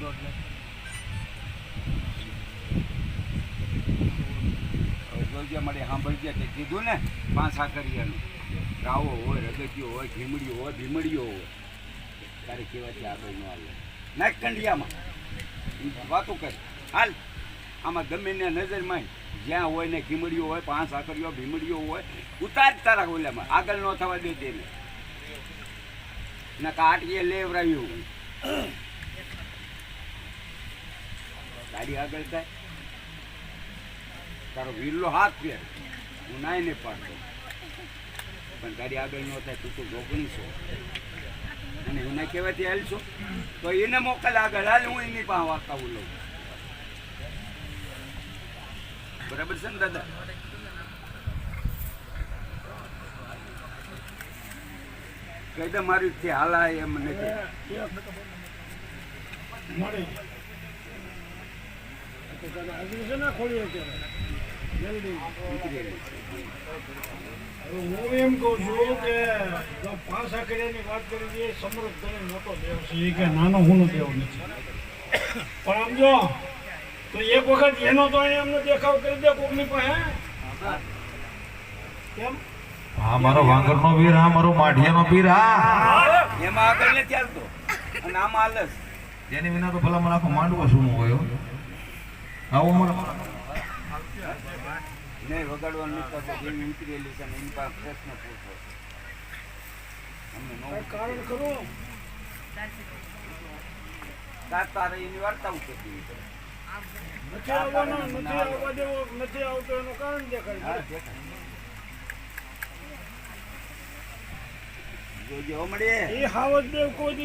દોઢ લાખ જોજે મળે કીધું ને, પાંચ આકરિયાનું રાવો હોય, રગતિયો હોય, ઘીમડીઓ હોય ભીમડીયો હોય. તારે કહેવાથી આગળ ન આવે નાખ કંડિયામાં. વાતો કર. આમાં ગમે ને નજરમાં જ્યાં હોય ને ઘીમડીઓ હોય, પાંચ સાકરીઓ ભીમડીઓ હોય, ઉતાર તારા ઓલામાં આગળ ન થવા દે તેને. ના કાટીએ લેવરાયું. ગાડી આગળ થાય. તારો વીરલો હાથ ફેર હું નાય ને પાડતો. પણ ગાડી આગળ ન થાય, તું તું ગોગણી છો. અને એના કહેવાથી હાલશો તો એને મોકલ આગળ. હાલ હું એની પાસે વાર્તા લઉં. બરાબર છે ને, દાદા? કઈ દે મારી હાલ હાલા એમ નથી મળી તો તારે હાજરી છે ને ખોલી અત્યારે જલ્દી ઉતરેલી. હવે હું એમ કહું છું કે પાંચ આકડિયાની વાત કરી દઈએ સમૃદ્ધ ગણે મોટો દેવ છે એ કે નાનો હું દેવ નથી. પણ આમ જો તો એક વખત એનો તો અહીંયા અમને દેખાવ કરી દે કોકની પાસે કેમ? હા મારો વાંગરનો વીર હા મારો માઢિયાનો પીર હા. એમાં આગળ નથી હાલતો. અને આમાં આલસ જેની વિના તો ભલા મને આખો માંડવો શું હોય આવો મારા નહીં વગાડવાનું નથી જેવી ઉતરેલી છે એની પાસે પ્રશ્ન પૂછો. અમને કારણ ખરું? તાર તારે વાર્તા ઉતરતી નથી આવવાનો નથી આવવા દેવો નથી આવતો એનું કારણ દેખાય. જોજો હો મળીએ. એ હાવજ દેવ કોઈ